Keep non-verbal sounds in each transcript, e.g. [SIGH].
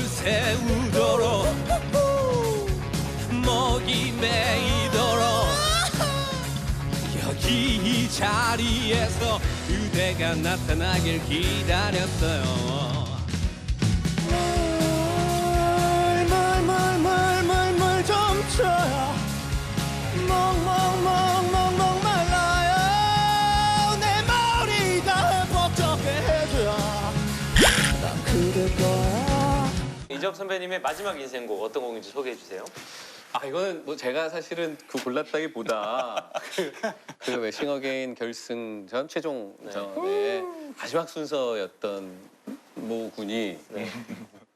밤을 새우도록 목이 메이도록 여기 이 자리에서 그대가 나타나길 기다렸어요 이적 선배님의 마지막 인생곡 어떤 곡인지 소개해 주세요. 아 이거는 뭐 제가 사실은 그 골랐다기보다 [LAUGHS] 그왜 싱어게인 결승전 최종전의 마지막 순서였던 모 군이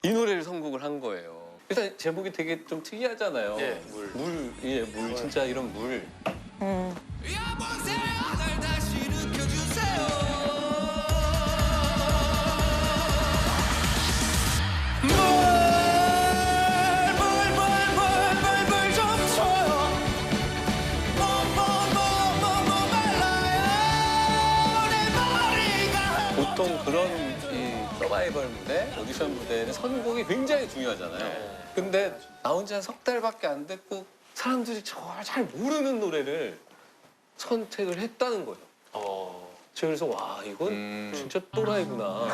이 노래를 선곡을 한 거예요. 일단 제목이 되게 좀 특이하잖아요. 예, 물. 물, 예, 물 진짜 이런 물. 여 서바이벌 무대, 오디션 무대는 선곡이 굉장히 중요하잖아요. 근데 나온 지한석 달밖에 안 됐고 사람들이 정말 잘 모르는 노래를 선택을 했다는 거예요. 어. 제가 그래서 와 이건 진짜 또라이구나.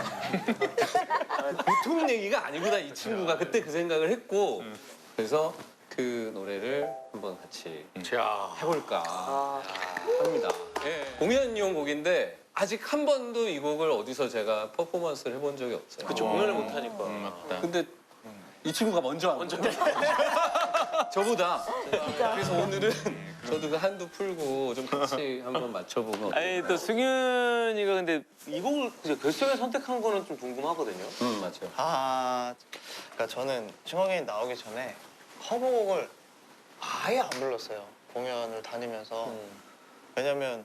보통 얘기가 아니구나 이 친구가 그때 그 생각을 했고 그래서 그 노래를 한번 같이 자. 해볼까 합니다. 예. 공연용 곡인데 아직 한 번도 이 곡을 어디서 제가 퍼포먼스를 해본 적이 없어요. 그쵸 공연을 못 하니까. 근데 이 친구가 먼저 한 먼저 [LAUGHS] 저보다. 그래서 오늘은 저도 그 한두 풀고 좀 같이 한번 맞춰보고. 아니 또 승윤이가 근데 이 곡을 이제 결승에 선택한 거는 좀 궁금하거든요. 음 맞죠. 아, 그러니까 저는 싱어게인 나오기 전에 커버곡을 아예 안 불렀어요. 공연을 다니면서. 음. 왜냐면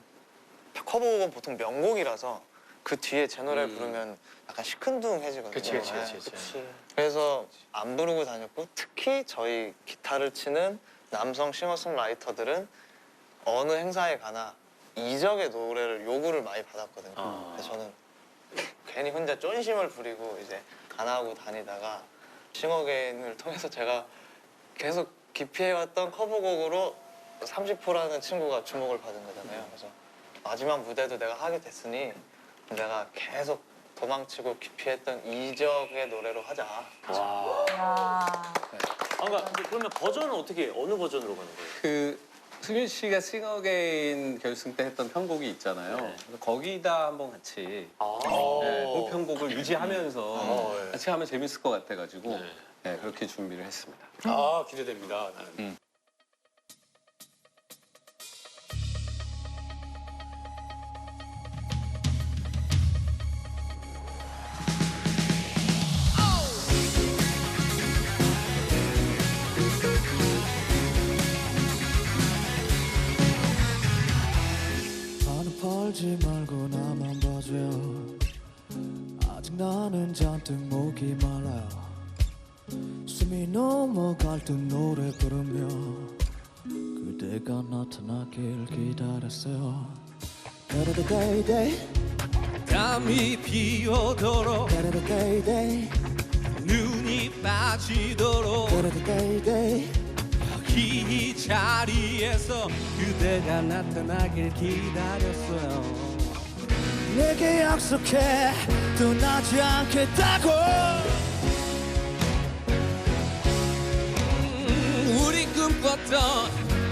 커버곡은 보통 명곡이라서 그 뒤에 제 노래를 음. 부르면 약간 시큰둥해지거든요. 그치, 그치, 네. 그치, 그치. 그래서 안 부르고 다녔고 특히 저희 기타를 치는 남성 싱어송라이터들은 어느 행사에 가나 이적의 노래를 요구를 많이 받았거든요. 아. 그래서 저는 괜히 혼자 쫀심을 부리고 이제 안 하고 다니다가 싱어게인을 통해서 제가 계속 기피해왔던 커버곡으로 30호라는 친구가 주목을 받은 거잖아요. 그래서 마지막 무대도 내가 하게 됐으니 내가 계속 도망치고 기피했던 이적의 노래로 하자. 와. 아, 그러니까 그러면 버전은 어떻게 어느 버전으로 가는 거예요? 그 수민 씨가 싱어게인 결승 때 했던 편곡이 있잖아요. 네. 거기다 한번 같이 아. 네, 그 편곡을 유지하면서 어, 네. 같이 하면 재밌을 것 같아가지고 네. 네, 그렇게 준비를 했습니다. 아 기대됩니다. 음. 나는 벌지 말고 나만 봐줘요 아직 나는 잔뜩 목이 말라요. 숨이 넘어갈 듯 노래 부르며 그대가 나타나길 기다렸어요. 데레데데이데이 땀이 비오도록 데레데데이데이 눈이 빠지 이 자리에서 그대가 나타나길 기다렸어요. 내게 약속해 떠나지 않겠다고 음, 우리 꿈꿨던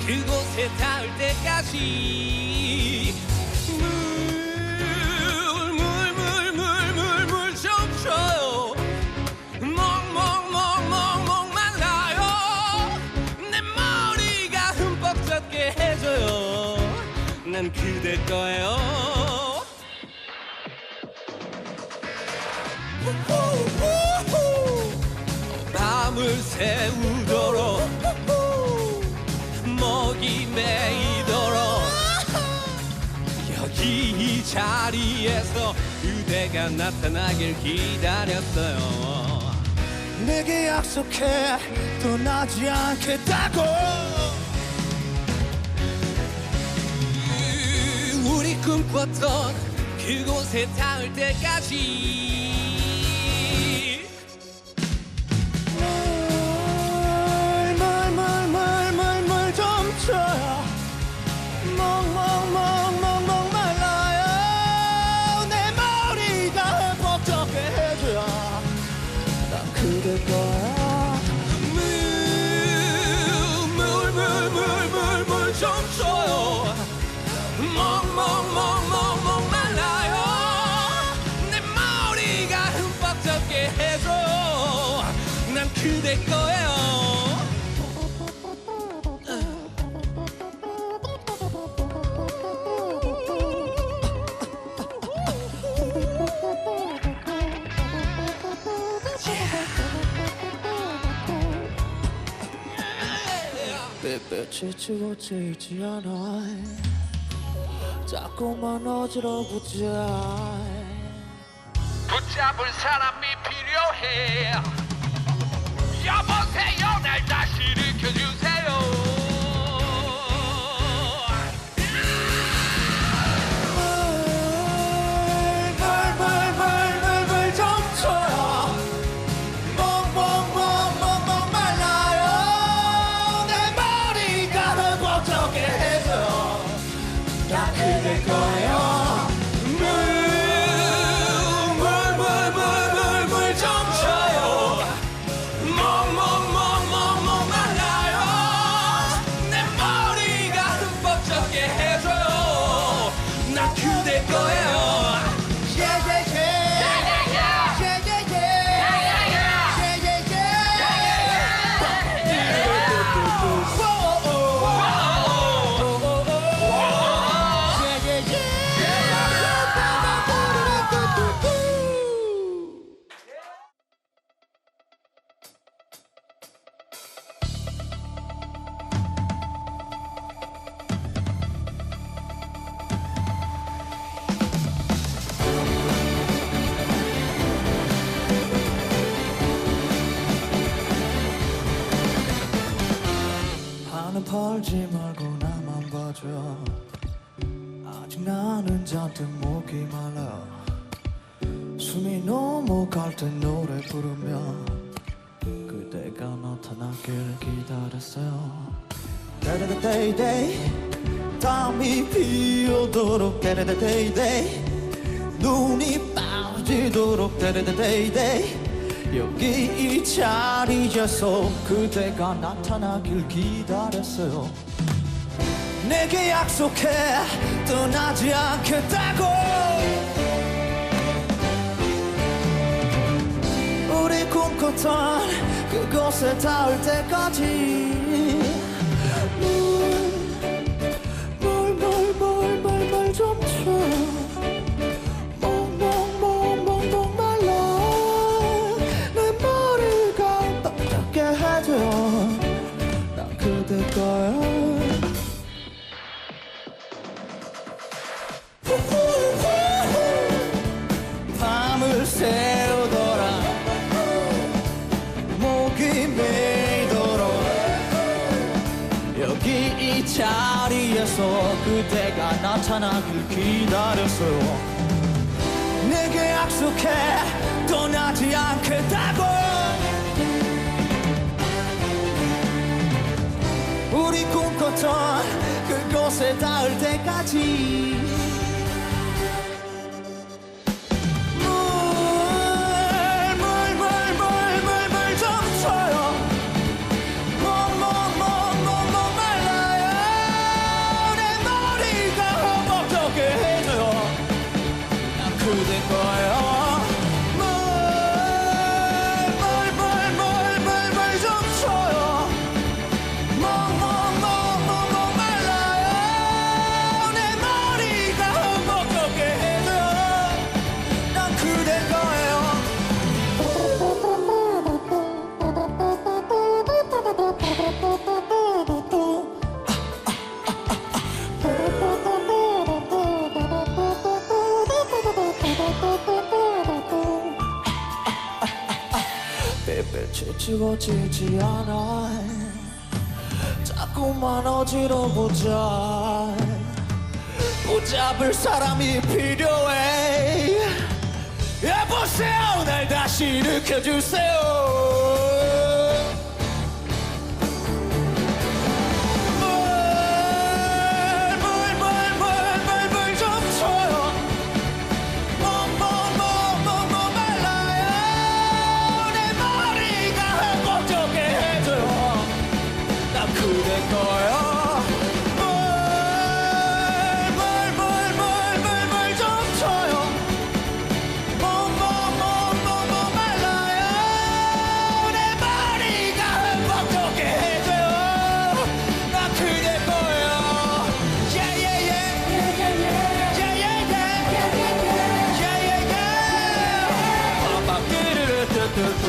그곳에 닿을 때까지 그대 거예요 밤을 새우도록 목이 메이도록 여기 이 자리에서 그대가 나타나길 기다렸어요. 내게 약속해 떠나지 않겠다고 꿈꿨던 그곳에 닿을 때까지 그대 거예요. 햇볕이 지워지지 않아 자꾸만 어지러워져 붙잡을 사람이 필요해 여 팔지 말고 나만 봐줘. 아직 나는 잔뜩 목이 말라. 숨이 넘어갈 때 노래 부르며 그대가 나타나길 기다렸어요. 데데데데이 담이 피어도록 데데데데이 눈이 빠지도록 데데데데이 여기 이 자리에서 그대가 나타나길 기다렸어요. 내게 약속해 떠나지 않겠다고. 우리 꿈꿨던 그곳에 닿을 때까지 이 자리에서 그대가 나타나길 기다렸어요. 내게 약속해 떠나지 않겠다고. 우리 꿈꿨던 그곳에 닿을 때까지 지워지지 않아. 자꾸만 어지러워져 붙잡을 사람이 필요해. 여보세요. 날 다시 일으켜주세요 the